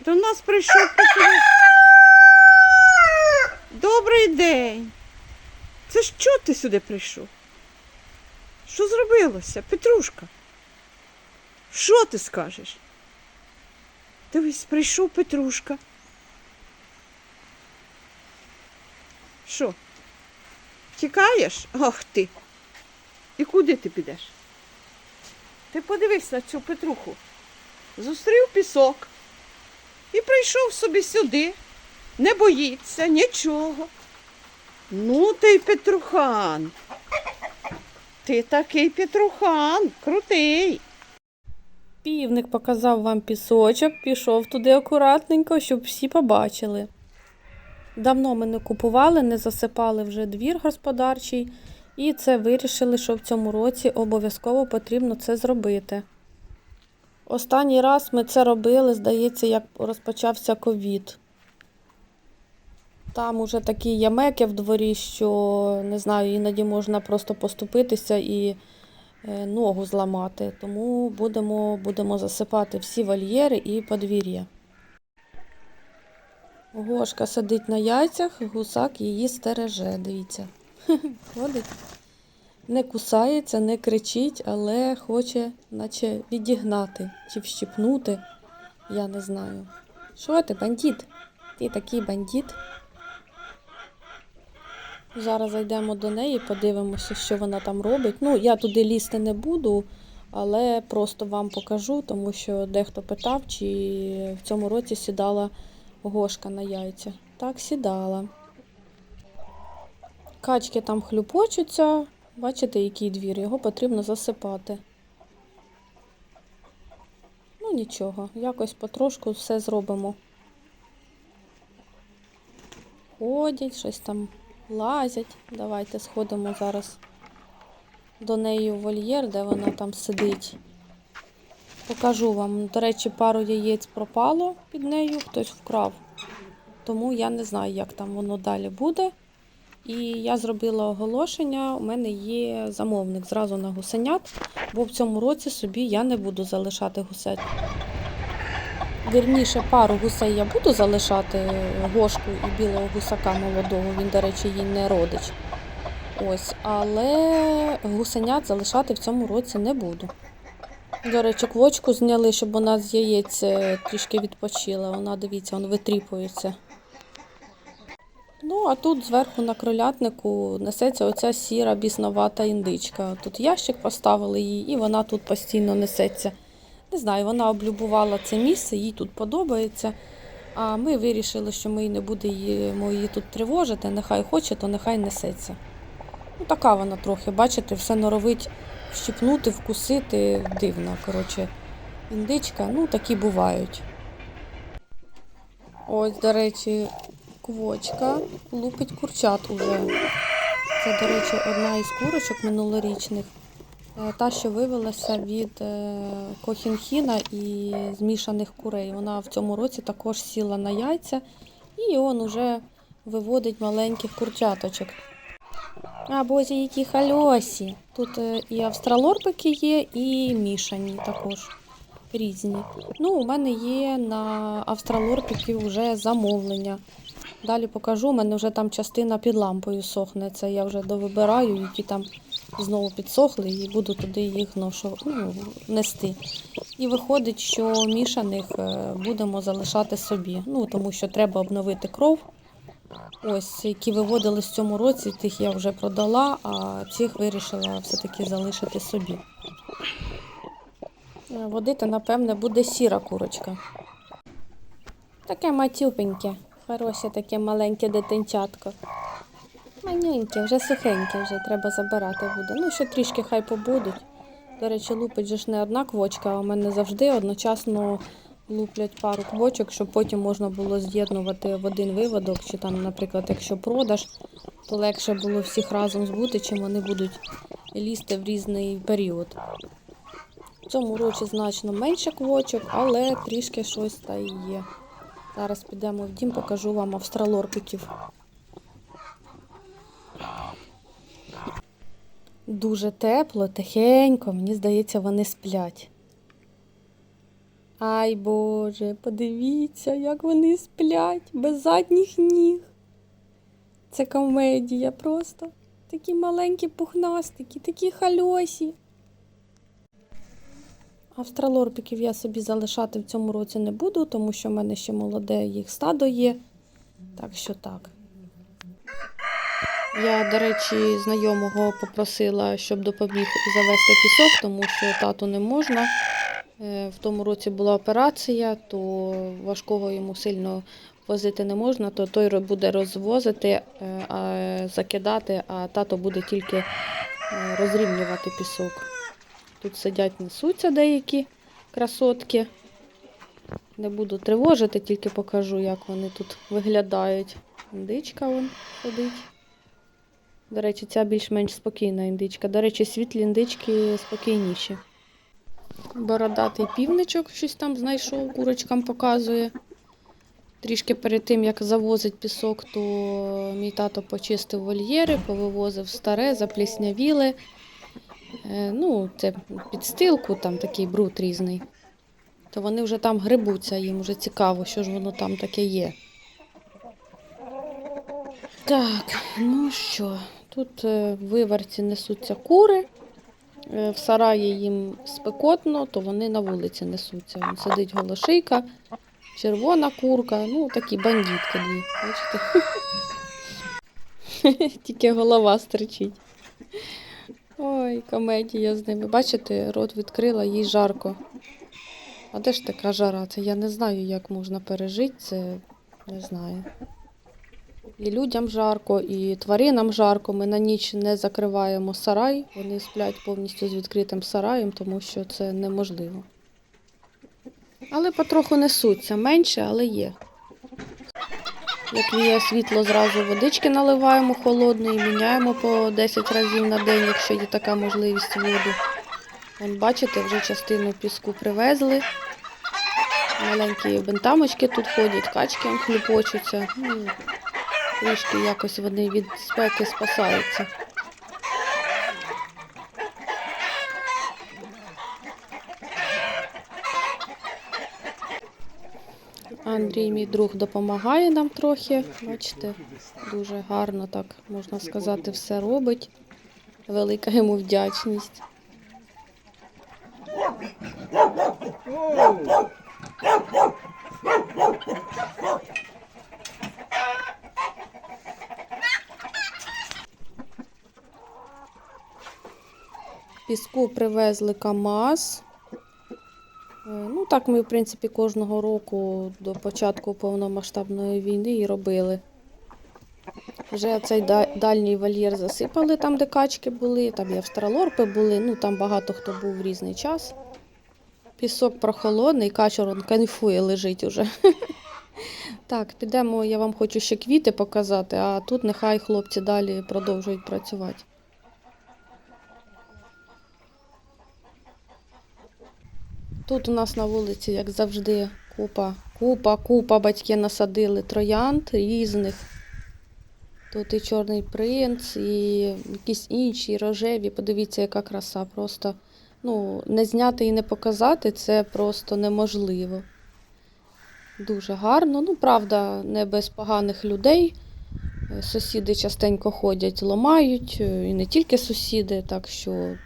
До нас прийшов Петро. Добрий день. Це що ти сюди прийшов? Що зробилося, Петрушка? Що ти скажеш? Дивись, прийшов Петрушка. Що? Тікаєш? Ах ти. І куди ти підеш? Ти подивись на цю Петруху. Зустрів пісок і прийшов собі сюди. Не боїться нічого. Ну ти Петрухан. Ти такий Петрухан, крутий. Півник показав вам пісочок, пішов туди акуратненько, щоб всі побачили. Давно ми не купували, не засипали вже двір господарчий, і це вирішили, що в цьому році обов'язково потрібно це зробити. Останній раз ми це робили, здається, як розпочався ковід. Там уже такі ямеки в дворі, що не знаю, іноді можна просто поступитися і е, ногу зламати. Тому будемо, будемо засипати всі вольєри і подвір'я. Гошка сидить на яйцях, гусак її стереже. Дивіться. Ходить. Не кусається, не кричить, але хоче, наче відігнати чи вщипнути. Я не знаю. Що ти, бандит? Ти такий бандит. Зараз зайдемо до неї, подивимося, що вона там робить. Ну, я туди лізти не буду, але просто вам покажу, тому що дехто питав, чи в цьому році сідала гошка на яйця. Так, сідала. Качки там хлюпочуться. Бачите, який двір, його потрібно засипати. Ну нічого, якось потрошку все зробимо. Ходять, щось там лазять. Давайте сходимо зараз до неї в вольєр, де вона там сидить. Покажу вам. До речі, пару яєць пропало під нею, хтось вкрав. Тому я не знаю, як там воно далі буде. І я зробила оголошення. У мене є замовник зразу на гусенят, бо в цьому році собі я не буду залишати гусей. Вірніше, пару гусей я буду залишати гошку і білого гусака молодого. Він, до речі, їй не родич. Ось, але гусенят залишати в цьому році не буду. До речі, квочку зняли, щоб вона з яєць е, трішки відпочила. Вона, дивіться, вон витріпується. Ну, а тут зверху на кролятнику несеться оця сіра бісновата індичка. Тут ящик поставили їй, і вона тут постійно несеться. Не знаю, вона облюбувала це місце, їй тут подобається. А ми вирішили, що ми не будемо її тут тривожити. Нехай хоче, то нехай несеться. Ну, така вона трохи, бачите, все норовить вщипнути, вкусити. Дивна, коротше, індичка, ну такі бувають. Ось, до речі, квочка лупить курчат уже. Це, до речі, одна із курочок минулорічних. Е, Та, що вивелася від е, кохінхіна і змішаних курей. Вона в цьому році також сіла на яйця і он уже виводить маленьких курчаточок. А бозі, які хальосі. Тут е, і австралорпики є, і мішані також різні. Ну, у мене є на австралорпиків вже замовлення. Далі покажу, у мене вже там частина під лампою сохне. Це я вже довибираю, які там знову підсохли, і буду туди їх ношу, ну, нести. І виходить, що мішаних е, будемо залишати собі. Ну, тому що треба обновити кров. Ось, які виводились в цьому році, тих я вже продала, а цих вирішила все-таки залишити собі. Е, Водити, напевне, буде сіра курочка. Таке матюпеньке, хороше таке маленьке дитинчатко. Манюньке, вже сухеньке, вже треба забирати буде. Ну, ще трішки хай побудуть. До речі, лупить же ж не одна квочка, а у мене завжди одночасно луплять пару квочок, щоб потім можна було з'єднувати в один виводок, чи там, наприклад, якщо продаж, то легше було всіх разом збути, чим вони будуть лізти в різний період. В цьому році значно менше квочок, але трішки щось та й є. Зараз підемо в дім, покажу вам австралорпиків. Дуже тепло, тихенько, мені здається, вони сплять. Ай Боже, подивіться, як вони сплять без задніх ніг. Це комедія просто. Такі маленькі пухнастики, такі хальосі. Австралорпіків я собі залишати в цьому році не буду, тому що в мене ще молоде їх стадо є. Так що так. Я, до речі, знайомого попросила, щоб допоміг завести пісок, тому що тату не можна. Е, В тому році була операція, то важкого йому сильно возити не можна, то той буде розвозити, е, закидати, а тато буде тільки е, розрівнювати пісок. Тут сидять, несуться деякі красотки. Не буду тривожити, тільки покажу, як вони тут виглядають. Індичка вон ходить. До речі, ця більш-менш спокійна індичка. До речі, світлі індички спокійніші. Бородатий півничок щось там знайшов, курочкам показує. Трішки перед тим, як завозить пісок, то мій тато почистив вольєри, повивозив старе, запліснявіле. Е, Ну, це підстилку, там такий бруд різний. То вони вже там грибуться, їм вже цікаво, що ж воно там таке є. Так, ну що, тут е, в виварці несуться кури. Е, В сараї їм спекотно, то вони на вулиці несуться. Вон сидить голошийка, червона курка, ну такі бандитки дві. Бачите? Тільки голова стричить. Ой, комедія з ними. Бачите, рот відкрила, їй жарко. А де ж така жара? Це я не знаю, як можна пережити це. Не знаю. І людям жарко, і тваринам жарко. Ми на ніч не закриваємо сарай. Вони сплять повністю з відкритим сараєм, тому що це неможливо. Але потроху несуться. Менше, але є. Як є світло, зразу водички наливаємо холодної, міняємо по 10 разів на день, якщо є така можливість воду. Вон, бачите, вже частину піску привезли. Маленькі бентамочки тут ходять, качки хлюпочуться. Ну, трішки якось вони від спеки спасаються. Андрій, мій друг, допомагає нам трохи. Бачите, дуже гарно так можна сказати, все робить. Велика йому вдячність. Піску привезли КАМАЗ. Ну, так ми, в принципі, кожного року до початку повномасштабної війни і робили. Вже цей дальній вольєр засипали там, де качки були, там і австралорпи були, ну там багато хто був в різний час. Пісок прохолодний, качур он кайфує, лежить уже. Так, підемо, я вам хочу ще квіти показати, а тут нехай хлопці далі продовжують працювати. Тут у нас на вулиці, як завжди, купа, купа, купа батьки насадили троянд різних. Тут і чорний принц, і якісь інші рожеві. Подивіться, яка краса. Просто ну, не зняти і не показати це просто неможливо. Дуже гарно. Ну, правда, не без поганих людей. Сусіди частенько ходять, ламають, і не тільки сусіди, так що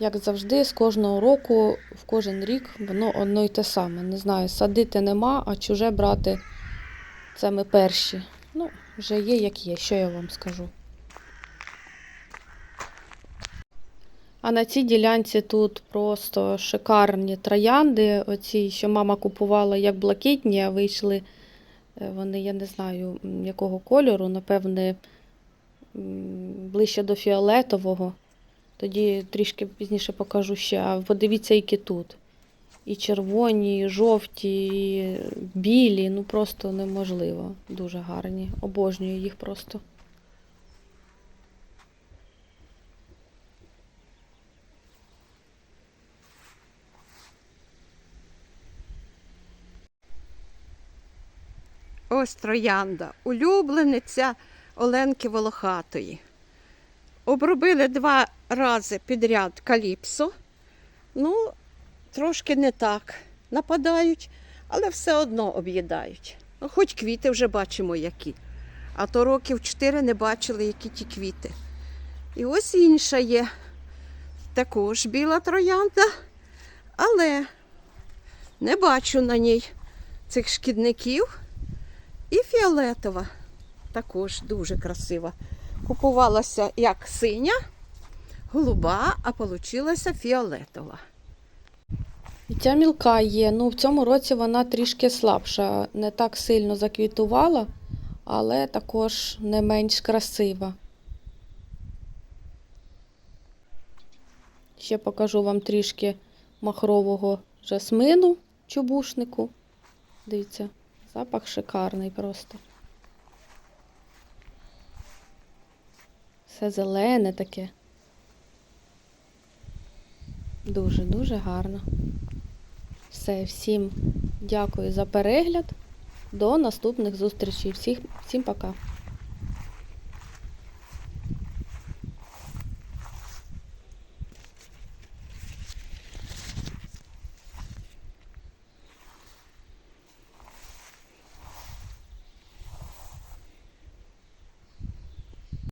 як завжди, з кожного року, в кожен рік воно одно й те саме. Не знаю, садити нема, а чуже брати це ми перші. Ну, вже є як є, що я вам скажу. А на цій ділянці тут просто шикарні троянди. Оці, що мама купувала як блакитні, а вийшли е, вони, я не знаю, якого кольору, напевне, ближче до фіолетового. Тоді трішки пізніше покажу ще. Подивіться, які тут. І червоні, і жовті, і білі. Ну просто неможливо. Дуже гарні. Обожнюю їх просто. Ось троянда, улюблениця Оленки Волохатої. Обробили два рази підряд каліпсо. Ну, трошки не так. нападають, але все одно об'їдають. Ну, хоч квіти вже бачимо які. А то років чотири не бачили, які ті квіти. І ось інша є. Також біла троянда, але не бачу на ній цих шкідників. І фіолетова також дуже красива. Купувалася як синя, голуба, а получилася фіолетова. І ця мілка є. Ну, в цьому році вона трішки слабша, не так сильно заквітувала, але також не менш красива. Ще покажу вам трішки махрового жасмину чубушнику. Дивіться, запах шикарний просто. Все зелене таке. Дуже-дуже гарно. Все, всім дякую за перегляд. До наступних зустрічей. Всіх, всім пока.